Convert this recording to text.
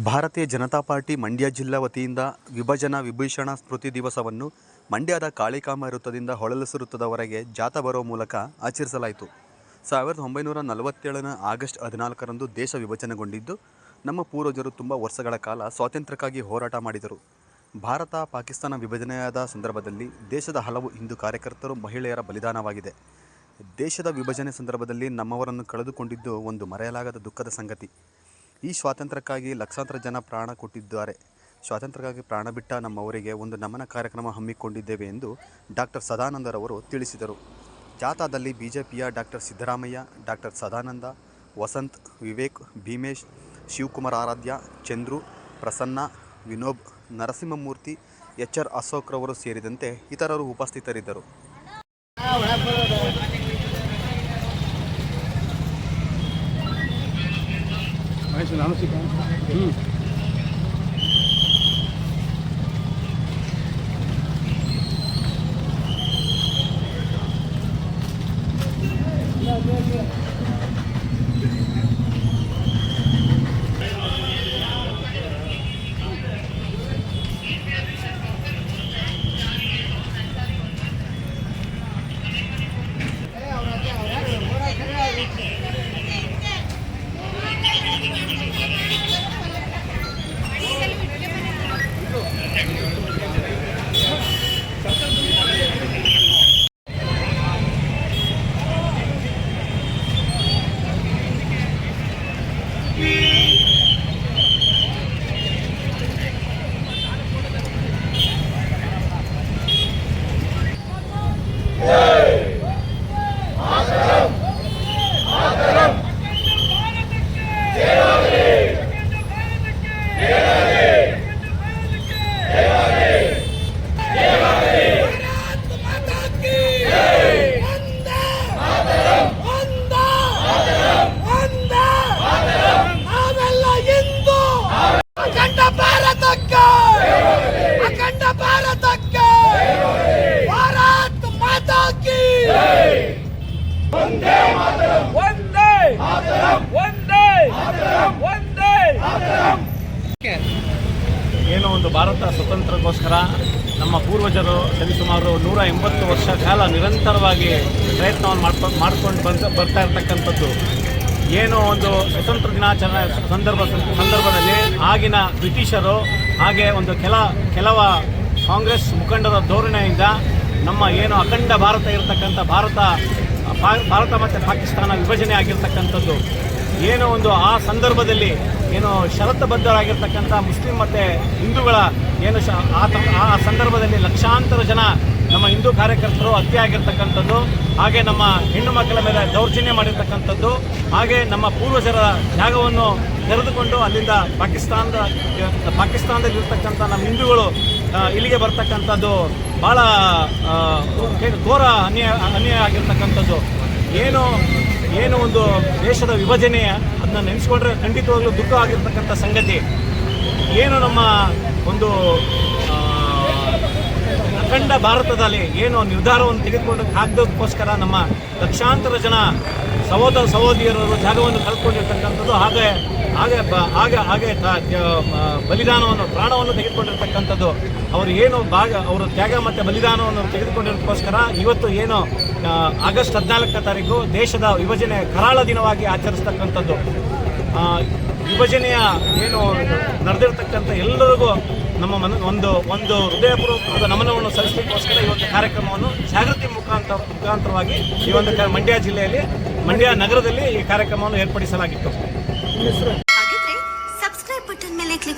ಭಾರತೀಯ ಜನತಾ ಪಾರ್ಟಿ ಮಂಡ್ಯ ಜಿಲ್ಲಾ ವತಿಯಿಂದ ವಿಭಜನಾ ವಿಭೀಷಣ ಸ್ಮೃತಿ ದಿವಸವನ್ನು ಮಂಡ್ಯದ ಕಾಳಿಕಾಮ ವೃತ್ತದಿಂದ ಹೊಳಲಸು ವೃತ್ತದವರೆಗೆ ಜಾಥಾ ಬರುವ ಮೂಲಕ ಆಚರಿಸಲಾಯಿತು. ಸಾವಿರದ ಒಂಬೈನೂರ ನಲವತ್ತೇಳನ ಆಗಸ್ಟ್ ಹದಿನಾಲ್ಕರಂದು ದೇಶ ವಿಭಜನೆಗೊಂಡಿದ್ದು, ನಮ್ಮ ಪೂರ್ವಜರು ತುಂಬ ವರ್ಷಗಳ ಕಾಲ ಸ್ವಾತಂತ್ರ್ಯಕ್ಕಾಗಿ ಹೋರಾಟ ಮಾಡಿದರು. ಭಾರತ ಪಾಕಿಸ್ತಾನ ವಿಭಜನೆಯಾದ ಸಂದರ್ಭದಲ್ಲಿ ದೇಶದ ಹಲವು ಹಿಂದೂ ಕಾರ್ಯಕರ್ತರು ಮಹಿಳೆಯರ ಬಲಿದಾನವಾಗಿದೆ. ದೇಶದ ವಿಭಜನೆ ಸಂದರ್ಭದಲ್ಲಿ ನಮ್ಮವರನ್ನು ಕಳೆದುಕೊಂಡಿದ್ದು ಒಂದು ಮರೆಯಲಾಗದ ದುಃಖದ ಸಂಗತಿ. ಈ ಸ್ವಾತಂತ್ರ್ಯಕ್ಕಾಗಿ ಲಕ್ಷಾಂತರ ಜನ ಪ್ರಾಣ ಕೊಟ್ಟಿದ್ದಾರೆ. ಸ್ವಾತಂತ್ರ್ಯಕ್ಕಾಗಿ ಪ್ರಾಣ ಬಿಟ್ಟ ನಮ್ಮವರಿಗೆ ಒಂದು ನಮನ ಕಾರ್ಯಕ್ರಮ ಹಮ್ಮಿಕೊಂಡಿದ್ದೇವೆ ಎಂದು ಡಾಕ್ಟರ್ ಸದಾನಂದರವರು ತಿಳಿಸಿದರು. ಜಾಥಾದಲ್ಲಿ ಬಿಜೆಪಿಯ doctor Siddaramaiah, doctor Sadananda, Vasanth, Vivek, Bheemesh, Shivakumar Aradhya, Chandru, Prasanna, Vinob, Narasimhamurthy, H R ಅಶೋಕ್ರವರು ಸೇರಿದಂತೆ ಇತರರು ಉಪಸ್ಥಿತರಿದ್ದರು. से नानू सिखाएँ Yeah. ನಮ್ಮ ಪೂರ್ವಜರು ಸರಿಸುಮಾರು ನೂರ ಎಂಬತ್ತು ವರ್ಷ ಕಾಲ ನಿರಂತರವಾಗಿ ಪ್ರಯತ್ನವನ್ನು ಮಾಡ್ಕೊಂಡು ಮಾಡ್ಕೊಂಡು ಬಂದ, ಬರ್ತಾ ಇರ್ತಕ್ಕಂಥದ್ದು. ಏನೋ ಒಂದು ಸ್ವತಂತ್ರ ದಿನಾಚರಣೆ ಸಂದರ್ಭ, ಸಂದರ್ಭದಲ್ಲಿ ಆಗಿನ ಬ್ರಿಟಿಷರು ಹಾಗೆ ಒಂದು ಕೆಲ, ಕೆಲವ ಕಾಂಗ್ರೆಸ್ ಮುಖಂಡರ ಧೋರಣೆಯಿಂದ ನಮ್ಮ ಏನು ಅಖಂಡ ಭಾರತ ಇರತಕ್ಕಂಥ ಭಾರತ ಭಾರತ ಮತ್ತು ಪಾಕಿಸ್ತಾನ ವಿಭಜನೆ ಆಗಿರ್ತಕ್ಕಂಥದ್ದು. ಏನೋ ಒಂದು ಆ ಸಂದರ್ಭದಲ್ಲಿ ಏನು ಷರತ್ತಬದ್ಧರಾಗಿರ್ತಕ್ಕಂಥ ಮುಸ್ಲಿಂ ಮತ್ತು ಹಿಂದೂಗಳ ಏನು ಶ ಆ ಸಂದರ್ಭದಲ್ಲಿ ಲಕ್ಷಾಂತರ ಜನ ನಮ್ಮ ಹಿಂದೂ ಕಾರ್ಯಕರ್ತರು ಹತ್ಯೆ ಆಗಿರ್ತಕ್ಕಂಥದ್ದು ಹಾಗೆ ನಮ್ಮ ಹೆಣ್ಣು ಮಕ್ಕಳ ಮೇಲೆ ದೌರ್ಜನ್ಯ ಮಾಡಿರ್ತಕ್ಕಂಥದ್ದು, ಹಾಗೆ ನಮ್ಮ ಪೂರ್ವಜರ ಜಾಗವನ್ನು ತೆರೆದುಕೊಂಡು ಅಲ್ಲಿಂದ ಪಾಕಿಸ್ತಾನದ ಪಾಕಿಸ್ತಾನದಲ್ಲಿ ಇರ್ತಕ್ಕಂಥ ನಮ್ಮ ಹಿಂದೂಗಳು ಇಲ್ಲಿಗೆ ಬರ್ತಕ್ಕಂಥದ್ದು ಭಾಳ ಘೋರ ಅನ್ಯಾಯ ಅನ್ಯಾಯ ಆಗಿರ್ತಕ್ಕಂಥದ್ದು. ಏನು ಏನು ಒಂದು ದೇಶದ ವಿಭಜನೆಯ ಅದನ್ನ ನೆನೆಸ್ಕೊಂಡ್ರೆ ಖಂಡಿತವಾಗ್ಲೂ ದುಃಖ ಆಗಿರ್ತಕ್ಕಂಥ ಸಂಗತಿ. ಏನು ನಮ್ಮ ಒಂದು ಅಖಂಡ ಭಾರತದಲ್ಲಿ ಏನು ನಿರ್ಧಾರವನ್ನು ತೆಗೆದುಕೊಂಡು ಹಾಕೋದಕ್ಕೋಸ್ಕರ ನಮ್ಮ ಲಕ್ಷಾಂತರ ಜನ ಸಹೋದರ ಸಹೋದರಿಯರು ಜಾಗವನ್ನು ಕಳ್ಕೊಂಡಿರ್ತಕ್ಕಂಥದ್ದು. ಹಾಗೆ ಹಾಗೆ ಆಗ ಹಾಗೆ ಬಲಿದಾನವನ್ನು, ಪ್ರಾಣವನ್ನು ತೆಗೆದುಕೊಂಡಿರ್ತಕ್ಕಂಥದ್ದು. ಅವರು ಏನು ಭಾಗ, ಅವರು ತ್ಯಾಗ ಮತ್ತು ಬಲಿದಾನವನ್ನು ತೆಗೆದುಕೊಂಡಿರೋದಕ್ಕೋಸ್ಕರ ಇವತ್ತು ಏನು ಆಗಸ್ಟ್ ಹದಿನಾಲ್ಕನೇ ತಾರೀಕು ದೇಶದ ವಿಭಜನೆ ಕರಾಳ ದಿನವಾಗಿ ಆಚರಿಸ್ತಕ್ಕಂಥದ್ದು. ವಿಭಜನೆಯ ಏನು ನಡೆದಿರ್ತಕ್ಕಂಥ ಎಲ್ಲರಿಗೂ ನಮ್ಮ ಮನ ಒಂದು ಒಂದು ಹೃದಯಪೂರ್ವಕವಾದ ನಮನವನ್ನು ಸಲ್ಲಿಸಲಿಕ್ಕೋಸ್ಕರ ಈ ಒಂದು ಕಾರ್ಯಕ್ರಮವನ್ನು ಜಾಗೃತಿ ಮುಖಾಂತರ ಮುಖಾಂತರವಾಗಿ ಈ ಒಂದು ಮಂಡ್ಯ ಜಿಲ್ಲೆಯಲ್ಲಿ, ಮಂಡ್ಯ ನಗರದಲ್ಲಿ ಈ ಕಾರ್ಯಕ್ರಮವನ್ನು ಏರ್ಪಡಿಸಲಾಗಿತ್ತು.